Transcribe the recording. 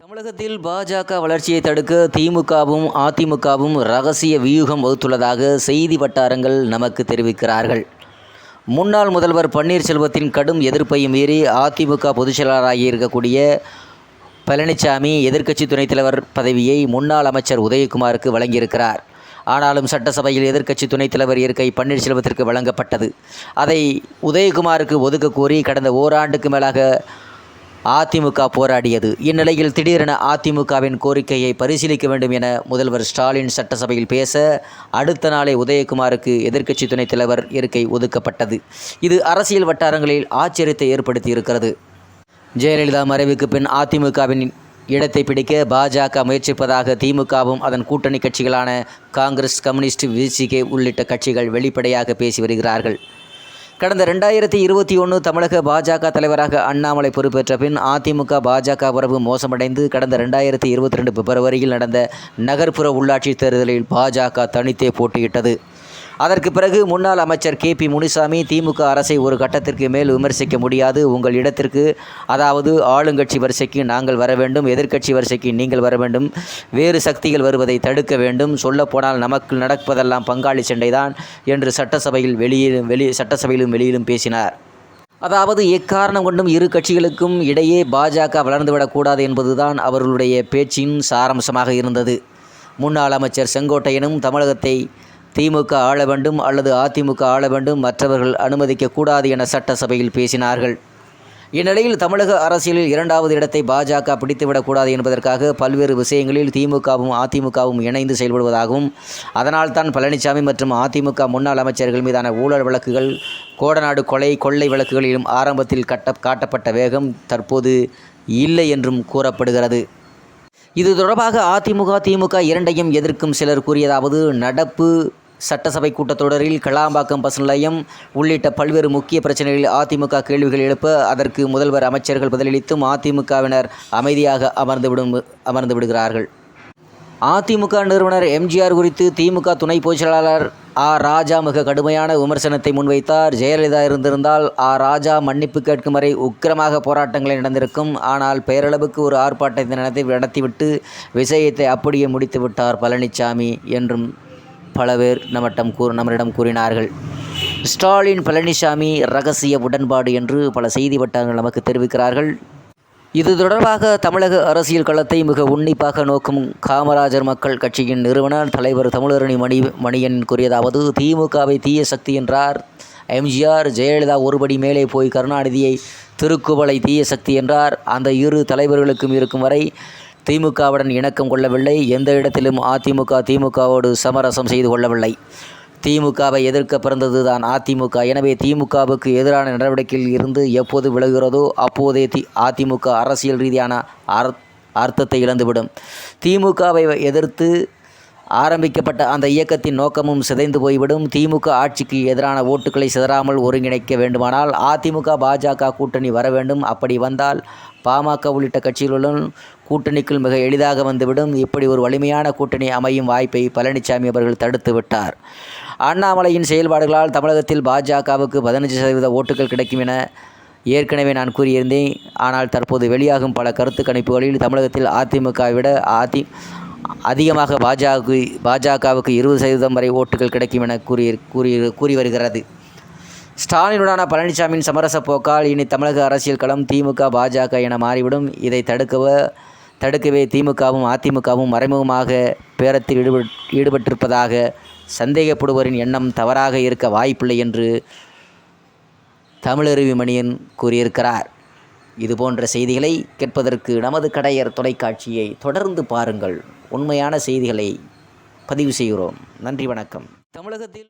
தமிழகத்தில் பாஜக வளர்ச்சியை தடுக்க திமுகவும் அதிமுகவும் ரகசிய வியூகம் வகுத்துள்ளதாக செய்தி வட்டாரங்கள் நமக்கு தெரிவிக்கிறார்கள். முன்னாள் முதல்வர் பன்னீர்செல்வத்தின் கடும் எதிர்ப்பை மீறி அதிமுக பொதுச்செயலாளராகி இருக்கக்கூடிய பழனிசாமி எதிர்க்கட்சி துணைத் தலைவர் பதவியை முன்னாள் அமைச்சர் உதயகுமாருக்கு வழங்கியிருக்கிறார். ஆனாலும் சட்டசபையில் எதிர்க்கட்சி துணைத் தலைவர் இருக்கை பன்னீர்செல்வத்திற்கு வழங்கப்பட்டது. அதை உதயகுமாருக்கு ஒதுக்க கோரி கடந்த ஓராண்டுக்கு மேலாக அதிமுக போராடியது. இந்நிலையில் திடீரென அதிமுகவின் கோரிக்கையை பரிசீலிக்க வேண்டும் என முதல்வர் ஸ்டாலின் சட்டசபையில் பேச அடுத்த நாளே உதயகுமாருக்கு எதிர்க்கட்சி துணைத் தலைவர் இருக்கை ஒதுக்கப்பட்டது. இது அரசியல் வட்டாரங்களில் ஆச்சரியத்தை ஏற்படுத்தியிருக்கிறது. ஜெயலலிதா மறைவுக்கு பின் அதிமுகவின் இடத்தை பிடிக்க பாஜக முயற்சிப்பதாக திமுகவும் அதன் கூட்டணி கட்சிகளான காங்கிரஸ் கம்யூனிஸ்ட் விசிகே உள்ளிட்ட கட்சிகள் வெளிப்படையாக பேசி வருகிறார்கள். கடந்த ரெண்டாயிரத்தி இருபத்தி ஒன்று தமிழக பாஜக தலைவராக அண்ணாமலை பொறுப்பேற்ற பின் அதிமுக பாஜக உறவு மோசமடைந்து கடந்த ரெண்டாயிரத்தி இருபத்தி ரெண்டு பிப்ரவரியில் நடந்த நகர்ப்புற உள்ளாட்சி தேர்தலில் பாஜக தனித்தே போட்டியிட்டது. அதற்கு பிறகு முன்னாள் அமைச்சர் கே பி முனிசாமி திமுக அரசை ஒரு கட்டத்திற்கு மேல் விமர்சிக்க முடியாது. உங்கள் இடத்திற்கு அதாவது ஆளுங்கட்சி வரிசைக்கு நாங்கள் வர வேண்டும் எதிர்க்கட்சி வரிசைக்கு நீங்கள் வர வேண்டும் வேறு சக்திகள் வருவதை தடுக்க வேண்டும் சொல்லப்போனால் நமக்கு நடப்பதெல்லாம் பங்காளி சண்டைதான் என்று சட்டசபையில் வெளியிலும் வெளி சட்டசபையிலும் வெளியிலும் பேசினார். அதாவது எக்காரணம் கொண்டும் இரு கட்சிகளுக்கும் இடையே பாஜக வளர்ந்துவிடக்கூடாது என்பதுதான் அவர்களுடைய பேச்சின் சாராம்சமாக இருந்தது. முன்னாள் அமைச்சர் செங்கோட்டையனும் தமிழகத்தை திமுக ஆள வேண்டும் அல்லது அதிமுக ஆள வேண்டும் மற்றவர்கள் அனுமதிக்கக்கூடாது என சட்டசபையில் பேசினார்கள். இந்நிலையில் தமிழக அரசியலில் இரண்டாவது இடத்தை பாஜக பிடித்துவிடக்கூடாது என்பதற்காக பல்வேறு விஷயங்களில் திமுகவும் அதிமுகவும் இணைந்து செயல்படுவதாகவும் அதனால்தான் பழனிசாமி மற்றும் அதிமுக முன்னாள் அமைச்சர்கள் மீதான ஊழல் வழக்குகள் கோடநாடு கொலை கொள்ளை வழக்குகளிலும் ஆரம்பத்தில் கட்ட காட்டப்பட்ட வேகம் தற்போது இல்லை என்றும் கூறப்படுகிறது. இது தொடர்பாக அதிமுக திமுக இரண்டையும் எதிர்க்கும் சிலர் கூறியதாவது நடப்பு சட்டசபை கூட்டத்தொடரில் கலாம்பாக்கம் பஸ் நிலையம் உள்ளிட்ட பல்வேறு முக்கிய பிரச்சனைகளில் அதிமுக கேள்விகள் எழுப்ப அதற்கு முதல்வர் அமைச்சர்கள் பதிலளித்தும் அதிமுகவினர் அமைதியாக அமர்ந்துவிடும் அமர்ந்து விடுகிறார்கள். அதிமுக நிறுவனர் எம்ஜிஆர் குறித்து திமுக துணை பொதுச் ஆ ராஜா மிக கடுமையான விமர்சனத்தை முன்வைத்தார். ஜெயலலிதா இருந்திருந்தால் ஆ ராஜா மன்னிப்பு கேட்கும் வரை உக்கிரமாக போராட்டங்களை நடந்திருக்கும். ஆனால் பெயரளவுக்கு ஒரு ஆர்ப்பாட்டத்தை நடத்தி நடத்திவிட்டு விஷயத்தை அப்படியே முடித்துவிட்டார் பழனிசாமி என்றும் பல பேர் நம்மட்டம் கூறு நம்மளிடம் கூறினார்கள். ஸ்டாலின் பழனிசாமி ரகசிய உடன்பாடு என்று பல செய்தி வட்டாரங்கள் நமக்கு தெரிவிக்கிறார்கள். இது தொடர்பாக தமிழக அரசியல் களத்தை மிக உன்னிப்பாக நோக்கும் காமராஜர் மக்கள் கட்சியின் நிறுவனர் தலைவர் தமிழரணி மணி மணியன் கூறியதாவது திமுகவை தீய சக்தி என்றார். எம்ஜிஆர் ஜெயலலிதா ஒருபடி மேலே போய் கருணாநிதியை திருக்குவளை தீய சக்தி என்றார். அந்த இரு தலைவர்களுக்கும் இருக்கும் வரை திமுகவுடன் இணக்கம் கொள்ளவில்லை. எந்த இடத்திலும் அதிமுக திமுகவோடு சமரசம் செய்து கொள்ளவில்லை. திமுகவை எதிர்க்க பிறந்தது தான் அதிமுக. எனவே திமுகவுக்கு எதிரான நடவடிக்கையில் இருந்து எப்போது விலகுகிறதோ அப்போதே தி அதிமுக அரசியல் ரீதியான அர்த்தத்தை இழந்துவிடும். திமுகவை எதிர்த்து ஆரம்பிக்கப்பட்ட அந்த இயக்கத்தின் நோக்கமும் சிதைந்து போய்விடும். திமுக ஆட்சிக்கு எதிரான ஓட்டுகளை சிதறாமல் ஒருங்கிணைக்க வேண்டுமானால் அதிமுக பாஜக கூட்டணி வர வேண்டும். அப்படி வந்தால் பாமக உள்ளிட்ட கட்சிகளுடன் கூட்டணிக்குள் மிக எளிதாக வந்துவிடும். இப்படி ஒரு வலிமையான கூட்டணி அமையும் வாய்ப்பை பழனிசாமி அவர்கள் தடுத்து விட்டார். அண்ணாமலையின் செயல்பாடுகளால் தமிழகத்தில் பாஜகவுக்கு பதினஞ்சு சதவீத ஓட்டுகள் கிடைக்கும் என ஏற்கனவே நான் கூறியிருந்தேன். ஆனால் தற்போது வெளியாகும் பல கருத்து கணிப்புகளில் தமிழகத்தில் அதிமுகவை விட அதி அதிகமாக பாஜக பாஜகவுக்கு இருபது சதவீதம் வரை ஓட்டுகள் கிடைக்கும் என கூறி கூறி கூறி வருகிறது. ஸ்டாலினுடான பழனிசாமியின் சமரச போக்கால் இனி தமிழக அரசியல் களம் திமுக பாஜக என மாறிவிடும். இதை தடுக்கவ தடுக்கவே திமுகவும் அதிமுகவும் மறைமுகமாக பேரத்தில் ஈடுபட் ஈடுபட்டிருப்பதாக சந்தேகப்படுவோரின் எண்ணம் தவறாக இருக்க வாய்ப்பில்லை என்று தமிழருவி மணியன் கூறியிருக்கிறார். இதுபோன்ற செய்திகளை கேட்பதற்கு நமது கடையர் தொலைக்காட்சியை தொடர்ந்து பாருங்கள். உண்மையான செய்திகளை பதிவு செய்கிறோம். நன்றி வணக்கம். தமிழகத்தில்